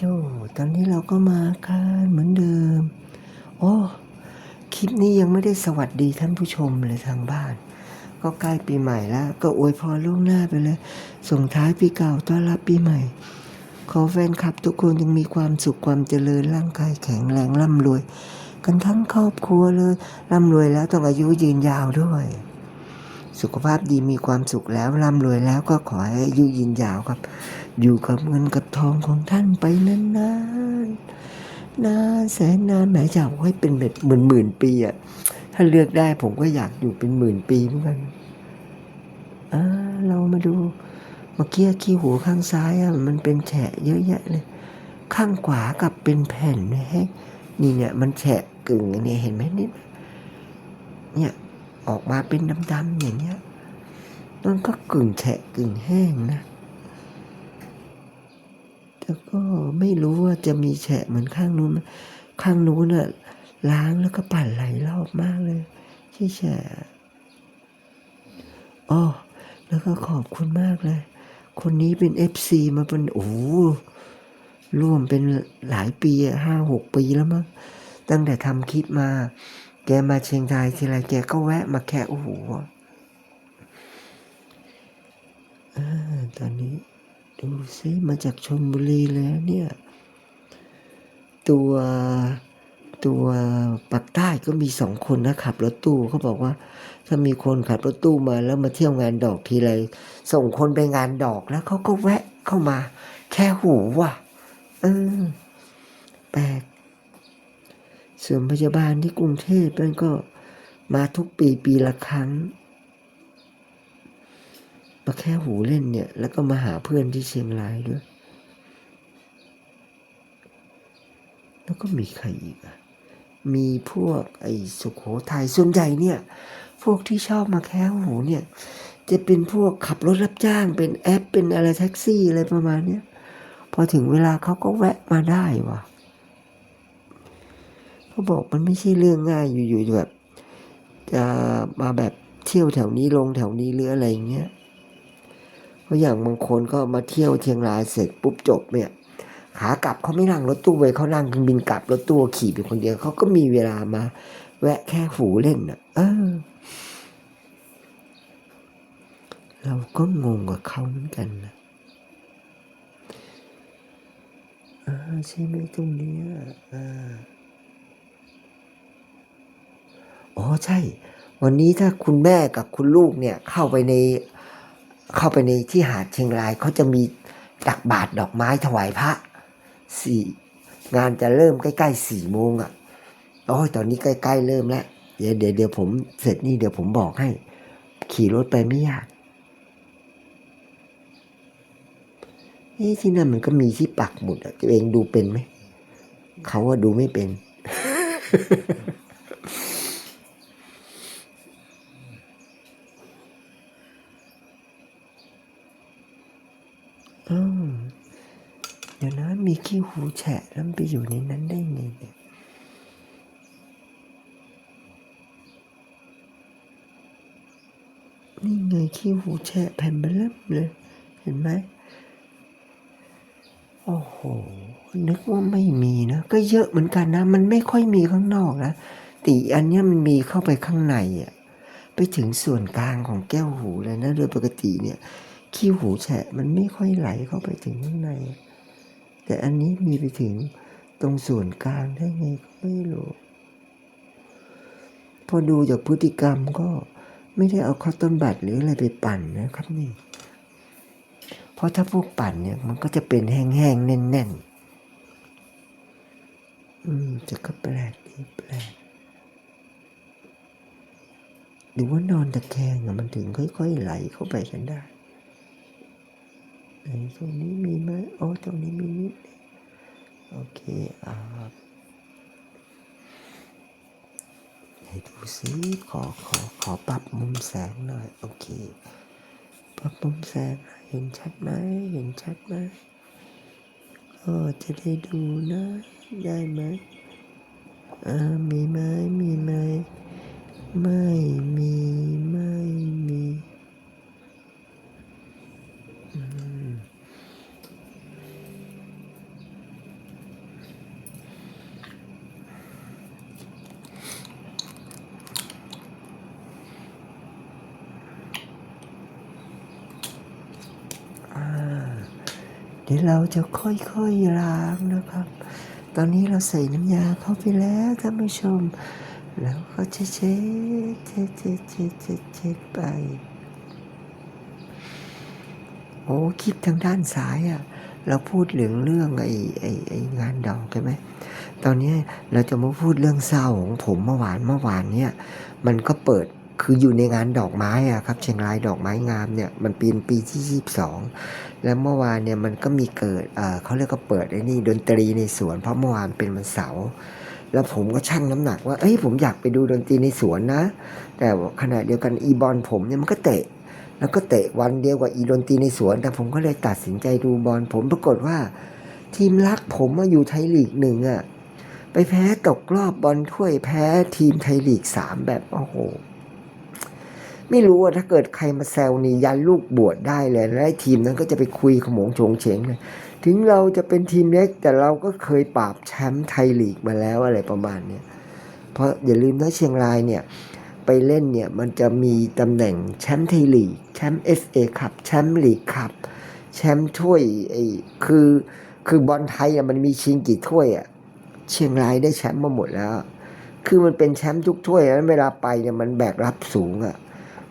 โอ้ตอนนี้เราก็มากันเหมือนเดิม โอ้คลิปนี้ยังไม่ได้สวัสดีท่านผู้ชมเลยทางบ้าน ก็ใกล้ปีใหม่แล้ว ก็อวยพรล่วงหน้าไปเลย ส่งท้ายปีเก่าต้อนรับปีใหม่ ขอแฟนคลับทุกคนยังมีความสุขความเจริญร่างกายแข็งแรงร่ำรวย กันทั้งครอบครัวเลยร่ำรวยแล้วต้องอายุยืนยาวด้วย สุขภาพดีมีความสุขแล้วร่ำรวยแล้วก็ขอให้อายุยืนยาวครับ อยู่กับเงินกับทองของท่านไปนานๆนานแสนนานแหมอยากให้เป็นแบบหมื่นหมื่นๆปีอะถ้าเลือกได้ผมก็อยากอยู่เป็นหมื่นปีเหมือนกันอ่าเรามาดูเมื่อกี้ขี้หูข้างซ้ายอะมันเป็นแฉะเยอะแยะเลย ข้างขวากับเป็นแผ่นนะฮะนี่เนี่ยมันแฉะกึ่งอันเนี่ยเห็นไหมนี่เนี่ยออกมาเป็นดำๆอย่างเงี้ยมันก็กึ่งแฉะกึ่งแห้งนะ แต่ก็ไม่รู้ว่าจะมีแฉะเหมือนข้างนู้นข้างนู้นน่ะล้างแล้วก็ปั่นหลายรอบมากเลยที่แฉะอ๋อแล้วก็ขอบคุณมากเลย คนนี้เป็นเอฟซีมาเป็นโอ้ร่วมเป็นหลายปีห้าหกปีแล้วมั้งตั้งแต่ทำคลิปมา แกมาเชียงรายทีไรแกก็แวะมาแค่โอ้โหอตอนนี้ ดูซิมาจากชนบุรีแล้วเนี่ย ตัวตัวปักใต้ก็มีสองคนนะขับรถตู้เขาบอกว่า ถ้ามีคนขับรถตู้มาแล้วมาเที่ยวงานดอกทีไรส่งคนไปงานดอกแล้วเขาก็แวะเข้ามา แค่หูว่ะเออแปลกส่วนพยาบาลที่กรุงเทพนั่นก็มาทุกปีปีละครั้ง มาแค่หูเล่นเนี่ย แล้วก็มาหาเพื่อนที่เชียงรายด้วย แล้วก็มีใครอีกอะมีพวกไอ้สุขโขทัยส่วนใหญ่เนี่ย พวกที่ชอบมาแค่หูเนี่ย จะเป็นพวกขับรถรับจ้างเป็นแอปเป็นอะไรแท็กซี่อะไรประมาณเนี้ยพอถึงเวลาเขาก็แวะมาได้ว่ะเขาบอกมันไม่ใช่เรื่องง่ายอยู่ๆแบบจะมาแบบเที่ยวแถวนี้ลงแถวนี้หรืออะไรอย่างเงี้ย เพราะอย่างบางคนก็มาเที่ยวเชียงรายเสร็จปุ๊บจบเนี่ยขากลับเขาไม่นั่งรถตู้ไปเขานั่งเครื่องบินกลับรถตู้ขี่ไปคนเดียวเขาก็มีเวลามา แวะแค่หูเล่นน่ะเออ เราก็งงกับเขาเหมือนกันนะอ่าใช่ไหมตรงนี้อ่าอ๋อใช่ วันนี้ถ้าคุณแม่กับคุณลูกเนี่ยเข้าไปใน เข้าไปในที่หาดเชียงรายเขาจะมีตักบาตรดอกไม้ถวายพระสี่งานจะเริ่มใกล้ๆสี่โมงอะโอ้ยตอนนี้ใกล้ๆเริ่มแล้วเดี๋ยวเดี๋ยวเดี๋ยวผมเสร็จนี่เดี๋ยวผมบอกให้ ขี่รถไปไม่ยากนี่ที่นั่นมันก็มีที่ปักหมุดอะตัวเองดูเป็นไหม เขาว่าดูไม่เป็น อืมเดี๋ยวนะมีขี้หูแฉะแล้วมันไปอยู่ในนั้นได้ไงเนี่ยนี่ไงขี้หูแฉะแผ่นเบลเริ่มเลย เห็นไหมโอ้โห นึกว่าไม่มีนะ ก็เยอะเหมือนกันนะ มันไม่ค่อยมีข้างนอกนะแตีอันนี้มันมีเข้าไปข้างในอะไปถึงส่วนกลางของแก้วหูเลยนะ โดยปกติเนี่ย ขี้หูแฉะมันไม่ค่อยไหลเข้าไปถึงข้างใน แต่อันนี้มีไปถึงตรงส่วนกลางได้ไงก็ไม่รู้พอดูจากพฤติกรรมก็ไม่ได้เอาคอตตอนบัดหรืออะไรไปปั่นนะครับนี่ เพราะถ้าพวกปั่นเนี่ยมันก็จะเป็นแห้งๆแน่นๆ อืมจะก็แปลกดีแปลกหรือว่านอนตะแคงมันถึงค่อยๆไหลเข้าไปกันได้ ไหนตรงนี้มีไหมโอ๋อตรงนี้มีนิดโอเคอ่าไหนดูสิขอขอขอปรับมุมแสงหน่อยโอเคปรับมุมแสงเห็นชัดไหมเห็นชัดไหมก็จะได้ดูนะได้ไหมอ่ามีไหมมีไหมไม่มีไม่มีอืม เดี๋ยวเราจะค่อยๆล้างนะครับ ตอนนี้เราใส่น้ำยาเข้าไปแล้วท่านผู้ชม แล้วก็เช็ดเช็ดเช็ดเช็ดเช็ดเช็ดไป โอ้คลิปทางด้านซ้ายอะ เราพูดเรื่องเรื่องไอ้ไอ้ไอ้งานดอกใช่ไหมตอนนี้เราจะมาพูดเรื่องเศร้าของผมเมื่อวานเมื่อวานเนี่ย มันก็เปิดคืออยู่ในงานดอกไม้อะครับ เชียงรายดอกไม้งามเนี่ยมันเป็นปีที่22 แล้วเมื่อวานเนี่ยมันก็มีเกิดเขาเรียกก็เปิดไอ้นี่ดนตรีในสวน เพราะเมื่อวานเป็นวันเสาร์แล้วผมก็ชั่งน้ำหนักว่าเอ้ยผมอยากไปดูดนตรีในสวนนะ แต่ขณะเดียวกันอีบอลผมเนี่ยมันก็เตะ แล้วก็เตะวันเดียวกับอีดนตรีในสวน แต่ผมก็เลยตัดสินใจดูบอลผมปรากฏว่า ทีมรักผมมาอยู่ไทยลีกหนึ่งอะไปแพ้ตกรอบบอลถ้วยแพ้ทีมไทยลีกสามแบบโอ้โห ไม่รู้ว่าถ้าเกิดใครมาแซวนี่ยันลูกบวชได้เลยแล้วทีมนั้นก็จะไปคุยขโมงโฉงเฉงเลยถึงเราจะเป็นทีมเล็กแต่เราก็เคยปราบแชมป์ไทยลีกมาแล้วอะไรประมาณเนี้ยเพราะอย่าลืมนะเชียงรายเนี่ยไปเล่นเนี่ยมันจะมีตำแหน่งแชมป์ไทยลีกแชมป์เอฟเอคัพแชมป์ลีกคัพแชมป์ถ้วยไอ้คือคือบอลไทยอะมันมีชิงกี่ถ้วยอะเชียงรายได้แชมป์มาหมดแล้ว คือมันเป็นแชมป์ทุกถ้วยแล้วเวลาไปเนี่ยมันแบกรับสูงอะ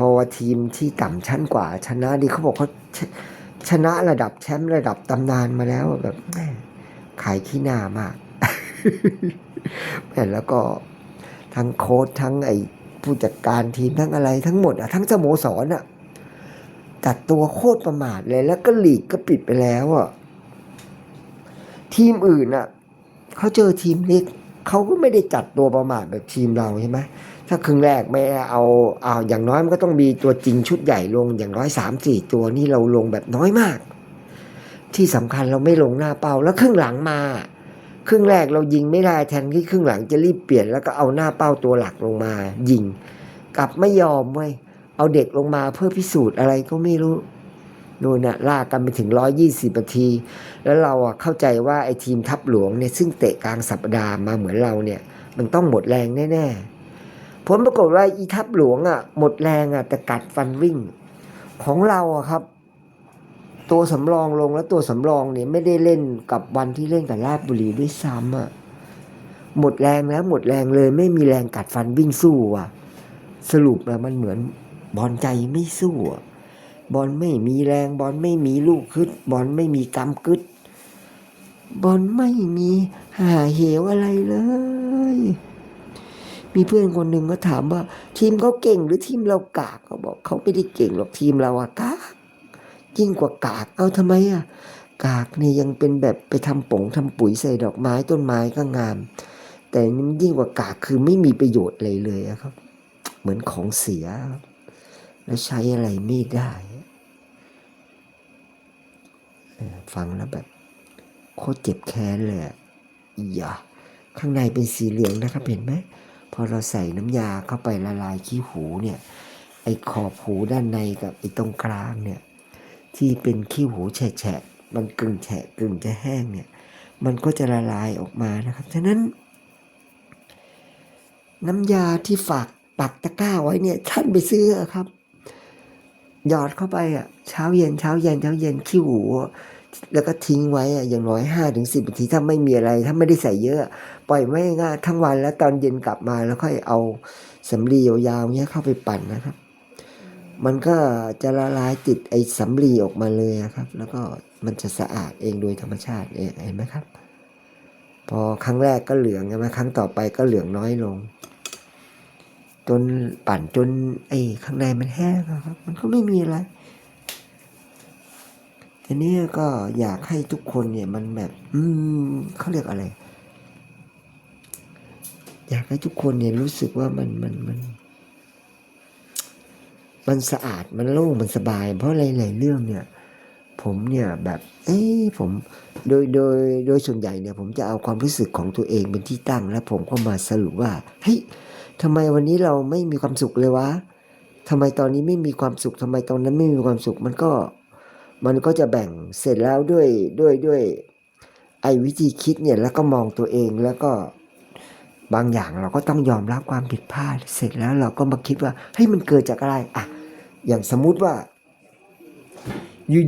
พราะว่าทีมที่ต่ำชั้นกว่า ชนะดีเขาบอกเขาชชนะระดับแชมป์ระดับตำนานมาแล้วแบบขายขี้หน้ามากแม่แล้วก็ทั้งโค้ชทั้งไอ้ผู้จัดการทีมทั้งอะไรทั้งหมดอะทั้งสโมสรอะจัดตัวโคตรประมาทเลย แล้วก็หลีกก็ปิดไปแล้วอะทีมอื่นอะเขาเจอทีมเล็กเขาก็ไม่ได้จัดตัวประมาทแบบทีมเราใช่ไหม ถ้าครึ่งแรกไม่เอาเอาอย่างน้อยมันก็ต้องมีตัวจริงชุดใหญ่ลงอย่างน้อยสามสี่ตัวนี่เราลงแบบน้อยมาก ที่สำคัญเราไม่ลงหน้าเป้าแล้วครึ่งหลังมา ครึ่งแรกเรายิงไม่ได้แทนที่ครึ่งหลังจะรีบเปลี่ยนแล้วก็เอาหน้าเป้าตัวหลักลงมา ยิง กลับไม่ยอมเว้ยเอาเด็กลงมาเพื่อพิสูจน์อะไรก็ไม่รู้นู่นน่ะลากกันไปถึงร้อยี่สิบนาที แล้วเราอะเข้าใจว่าไอ้ทีมทัพหลวงเนี่ยซึ่งเตะกลางสัปดาห์มาเหมือนเราเนี่ย มันต้องหมดแรงแน่ ๆ ผลปรากฏว่าอีทัพหลวงอะ หมดแรงอะแต่กัดฟันวิ่ง ของเราอะครับ ตัวสำรองลงแล้วตัวสำรองเนี่ยไม่ได้เล่นกับวันที่เล่นกับราชบุรีด้วยซ้ำอะหมดแรงแล้วหมดแรงเลยไม่มีแรงกัดฟันวิ่งสู้อะ สรุปแล้วมันเหมือนบอลใจไม่สู้อะบอลไม่มีแรงบอลไม่มีลูกคึดบอลไม่มีกำกึดบอลไม่มีหาเหวอะไรเลย มีเพื่อนคนหนึ่งก็ถามว่า ทีมเขาเก่งหรือทีมเรากากเขาบอกเขาไม่ได้เก่งหรอกทีมเราอะกากยิ่งกว่ากากเอาทำไมอะกากเนี่ยยังเป็นแบบไปทำปงทำปุ๋ยใส่ดอกไม้ต้นไม้ก็งาม แต่นี่ยิ่งกว่ากากคือไม่มีประโยชน์เลยเลยอะครับ เหมือนของเสีย แล้วใช้อะไรไม่ได้ฟังแล้วแบบโคตรเจ็บแค้นเลยอะอีหยาข้างในเป็นสีเหลืองนะครับเห็นไหม พอเราใส่น้ำยาเข้าไปละลายขี้หูเนี่ยไอ้ขอบหูด้านในกับไอ้ตรงกลางเนี่ยที่เป็นขี้หูแฉะมันกึ่งแฉะกึ่งจะแห้งเนี่ยมันก็จะละลายออกมานะครับ ฉะนั้น น้ำยาที่ฝากปักตะกร้าไว้เนี่ยท่านไปซื้อครับ หยอดเข้าไปอะเช้าเย็นเช้าเย็นเช้าเย็นขี้หู แล้วก็ทิ้งไว้อะอย่างน้อยห้าถึงสิบนาทีถ้าไม่มีอะไร ถ้าไม่ได้ใส่เยอะ ปล่อยไม่ง่ายทั้งวันแล้วตอนเย็นกลับมาแล้วค่อยเอาสำลียาวๆเนี้ยเข้าไปปั่นนะครับ มันก็จะละลายติดไอ้สำลีออกมาเลยอะครับ แล้วก็มันจะสะอาดเองโดยธรรมชาติเองเห็นไหมครับ พอครั้งแรกก็เหลืองใช่ไหมครั้งต่อไปก็เหลืองน้อยลง จนปั่นจนไอ้ข้างในมันแห้งอะครับ มันก็ไม่มีอะไร ทีนี้ก็อยากให้ทุกคนเนี่ยมันแบบ อืมเขาเรียกอะไร อยากให้ทุกคนเนี่ยรู้สึกว่ามันมันมันมันสะอาดมันโล่งมันสบาย เพราะหลายๆเรื่องเนี่ย ผมเนี่ยแบบ เอ้ยผมโดยโดยโดยส่วนใหญ่เนี่ย ผมจะเอาความรู้สึกของตัวเองเป็นที่ตั้ง แล้วผมก็มาสรุปว่าเฮ้ยทำไมวันนี้เราไม่มีความสุขเลยวะทำไมตอนนี้ไม่มีความสุขทำไมตอนนั้นไม่มีความสุขมันก็ มันก็จะแบ่งเสร็จแล้วด้วยด้วยด้วยไอ้วิธีคิดเนี่ยแล้วก็มองตัวเองแล้วก็บางอย่างเราก็ต้องยอมรับความผิดพลาด เสร็จแล้วเราก็มาคิดว่าเฮ้ยมันเกิดจากอะไรอะอย่างสมมุติว่า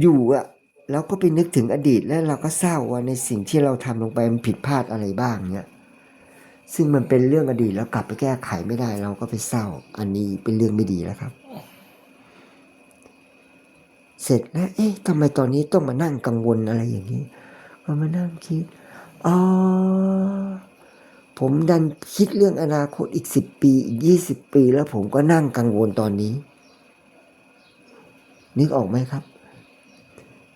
อยู่ๆอะเราก็ไปนึกถึงอดีตแล้วเราก็เศร้าว่าในสิ่งที่เราทำลงไปมันผิดพลาดอะไรบ้างเนี่ยซึ่งมันเป็นเรื่องอดีตแล้วกลับไปแก้ไขไม่ได้ เราก็ไปเศร้า อันนี้เป็นเรื่องไม่ดีแล้วครับ เสร็จแล้วเอ๊ะทำไมตอนนี้ต้องมานั่งกังวลอะไรอย่างนี้ก็มานั่งคิดอ๋อผมดันคิดเรื่องอนาคตอีกสิบปีอีกยี่สิบปี แล้วผมก็นั่งกังวลตอนนี้ นึกออกไหมครับ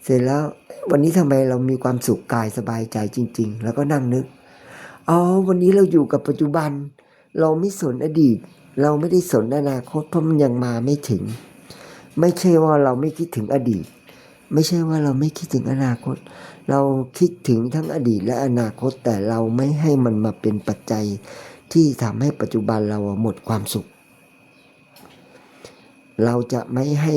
เสร็จแล้ววันนี้ทำไมเรามีความสุขกายสบายใจจริง ๆ แล้วก็นั่งนึกอ๋อวันนี้เราอยู่กับปัจจุบัน เราไม่สนอดีต เราไม่ได้สนอนาคตเพราะมันยังมาไม่ถึง ไม่ใช่ว่าเราไม่คิดถึงอดีต ไม่ใช่ว่าเราไม่คิดถึงอนาคต เราคิดถึงทั้งอดีตและอนาคตแต่เราไม่ให้มันมาเป็นปัจจัยที่ทำให้ปัจจุบันเราหมดความสุข เราจะไม่ให้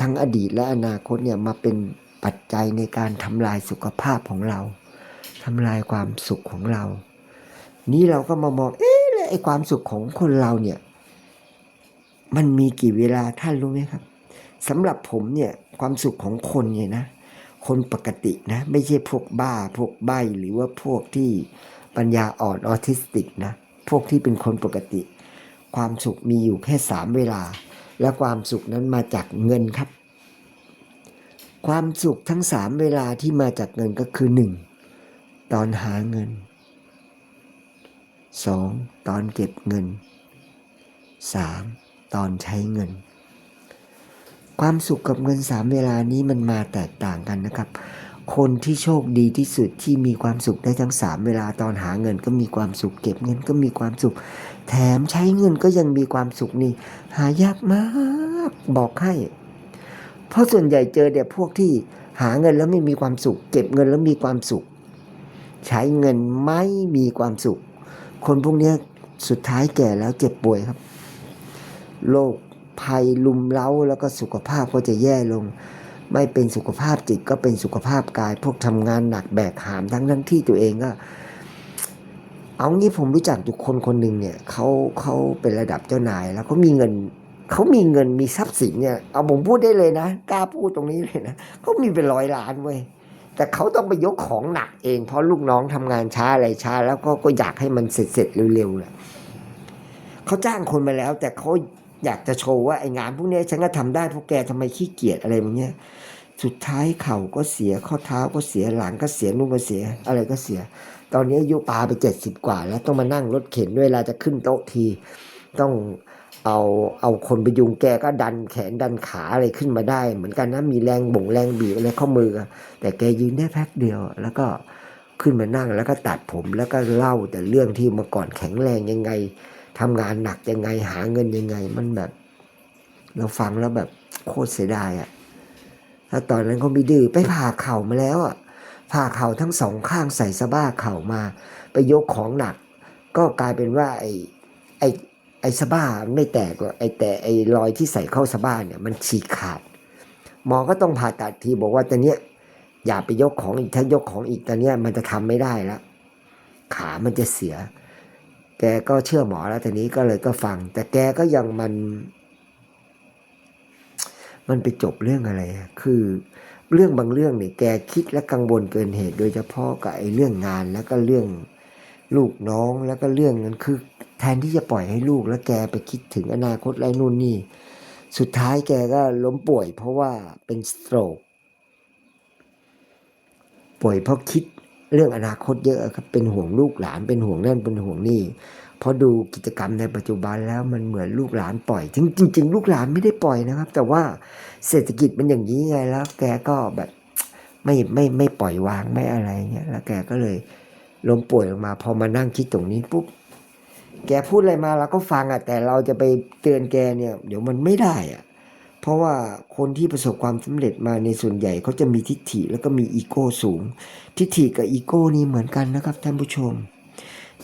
ทั้งอดีตและอนาคตเนี่ยมาเป็นปัจจัยในการทำลายสุขภาพของเราทำลายความสุขของเรา นี่เราก็มามองเอ๊ะไอความสุขของคนเราเนี่ย มันมีกี่เวลาท่านรู้ไหมครับสำหรับผมเนี่ยความสุขของคนเนี่ยนะ คนปกตินะ ไม่ใช่พวกบ้าพวกใบหรือว่าพวกที่ปัญญาอ่อนออทิสติกนะ พวกที่เป็นคนปกติ ความสุขมีอยู่แค่สามเวลา และความสุขนั้นมาจากเงินครับ ความสุขทั้งสามเวลาที่มาจากเงินก็คือหนึ่งตอนหาเงินสองตอนเก็บเงินสาม ตอนใช้เงิน ความสุขกับเงินสามเวลานี้มันมาแตกต่างกันนะครับ คนที่โชคดีที่สุดที่มีความสุขได้ทั้งสามเวลาตอนหาเงินก็มีความสุขเก็บเงินก็มีความสุข แถมใช้เงินก็ยังมีความสุขนี่ หายากมากบอกให้ เพราะส่วนใหญ่เจอเดี๋ยพวกที่หาเงินแล้วไม่มีความสุข เก็บเงินแล้วมีความสุข ใช้เงินไม่มีความสุข คนพวกนี้สุดท้ายแก่แล้วเจ็บป่วยครับ โรคภัยลุมเล้าแล้วก็สุขภาพก็จะแย่ลง ไม่เป็นสุขภาพจิตก็เป็นสุขภาพกาย พวกทำงานหนักแบกหามทั้งทั้งที่ตัวเองก็ เอางี้ผมรู้จักอยู่คนคนหนึ่งเนี่ยเขาเขาเป็นระดับเจ้านาย แล้วเขามีเงินเขามีเงินมีทรัพย์สินเนี่ยเอาผมพูดได้เลยนะกล้าพูดตรงนี้เลยนะเขามีเป็นร้อยล้านเว้ยแต่เขาต้องไปยกของหนักเอง เพราะลูกน้องทำงานช้าอะไรช้า แล้วก็ก็อยากให้มันเสร็จเสร็จเร็วๆแหละเขาจ้างคนมาแล้ว แต่เขา อยากจะโชว์ว่าไอ้งานพวกนี้ฉันก็ทำได้พวกแกทำไมขี้เกียจอะไรแบบเนี้ยสุดท้ายเข่าก็เสียข้อเท้าก็เสียหลังก็เสียนุ่งก็เสีย อะไรก็เสีย ตอนนี้อายุปาไปเจ็ดสิบกว่า แล้วต้องมานั่งรถเข็นด้วยเวลาจะขึ้นโต๊ะที ต้องเอาเอาคนไปยุงแกก็ดันแขนดันขาอะไรขึ้นมาได้ เหมือนกันนะมีแรงบ่งแรงบีบอะไรข้อมือ แต่แกยืนได้แป๊บเดียว แล้วก็ขึ้นมานั่งแล้วก็ตัดผมแล้วก็เล่าแต่เรื่องที่เมื่อก่อนแข็งแรงยังไง ทำงานหนักยังไงหาเงินยังไง มันแบบ เราฟังแล้วแบบโคตรเสียดายอะถ้าตอนนั้นเขาไม่ดื้อไปผ่าเข่ามาแล้วอะผ่าเข่าทั้งสองข้างใส่สะบ้าเข่ามา ไปยกของหนัก ก็กลายเป็นว่าไอ้ไอ้ไอ้สะบ้าไม่แตกหรอกไอ้แต่ไอ้รอยที่ใส่เข้าสะบ้าเนี่ยมันฉีกขาด หมอก็ต้องผ่าตัดทีบอกว่าตอนเนี้ยอย่าไปยกของอีกถ้ายกของอีกตอนเนี้ยมันจะทำไม่ได้แล้วขามันจะเสีย แกก็เชื่อหมอแล้วทีนี้ก็เลยก็ฟัง แต่แกก็ยังมัน มันไปจบเรื่องอะไรคือเรื่องบางเรื่องเนี่ยแกคิดและกังวลเกินเหตุ โดยเฉพาะกับไอ้เรื่องงานแล้วก็เรื่องลูกน้องแล้วก็เรื่องนั้นคือ แทนที่จะปล่อยให้ลูกแล้วแกไปคิดถึงอนาคตอะไรนู่นนี่ สุดท้ายแกก็ล้มป่วย เพราะว่าเป็นสโตรกป่วยเพราะคิด เรื่องอนาคตเยอะครับเป็นห่วงลูกหลานเป็นห่วงนั่นเป็นห่วงนี่พอดูกิจกรรมในปัจจุบันแล้วมันเหมือนลูกหลานปล่อยจริงจริงลูกหลานไม่ได้ปล่อยนะครับ แต่ว่าเศรษฐกิจมันอย่างนี้ไงแล้ว แกก็แบบไม่ไม่ไม่ปล่อยวางไม่อะไรเงี้ยแล้วแกก็เลยล้มป่วยลงมา พอมานั่งคิดตรงนี้ปุ๊บแกพูดอะไรมาเราก็ฟังอะแต่เราจะไปเตือนแกเนี่ย เดี๋ยวมันไม่ได้อะ เพราะว่าคนที่ประสบความสำเร็จมาในส่วนใหญ่เขาจะมีทิฏฐิแล้วก็มีอีโก้สูง ทิฏฐิกับอีโก้นี่เหมือนกันนะครับท่านผู้ชม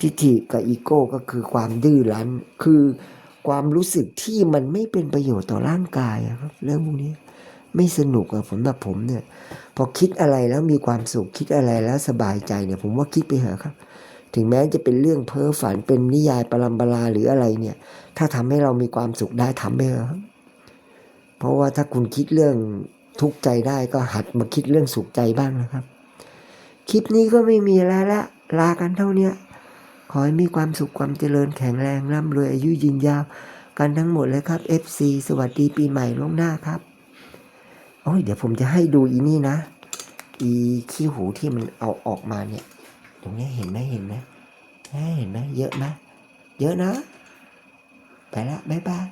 ทิฏฐิกับอีโก้ก็คือความดื้อรั้น คือความรู้สึกที่มันไม่เป็นประโยชน์ต่อร่างกายครับ เรื่องพวกนี้ไม่สนุกอะผมแบบผมเนี่ย พอคิดอะไรแล้วมีความสุขคิดอะไรแล้วสบายใจเนี่ย ผมว่าคิดไปเถอะครับ ถึงแม้จะเป็นเรื่องเพ้อฝันเป็นนิยายปรัมปราหรืออะไรเนี่ย ถ้าทำให้เรามีความสุขได้ทำไปเถอะครับ เพราะว่าถ้าคุณคิดเรื่องทุกข์ใจได้ก็หัดมาคิดเรื่องสุขใจบ้างนะครับ คลิปนี้ก็ไม่มีอะไรละลากันเท่าเนี้ยขอให้มีความสุขความเจริญแข็งแรงร่ำรวยอายุยืนยาวกันทั้งหมดเลยครับ FC สวัสดีปีใหม่ล่วงหน้าครับโอ้ยเดี๋ยวผมจะให้ดูอีนี่นะ อีขี้หูที่มันเอาออกมาเนี่ย ตรงนี้เห็นไหมเห็นไหมเห็นไหมเยอะไหมเยอะนะ ไปละบ๊ายบาย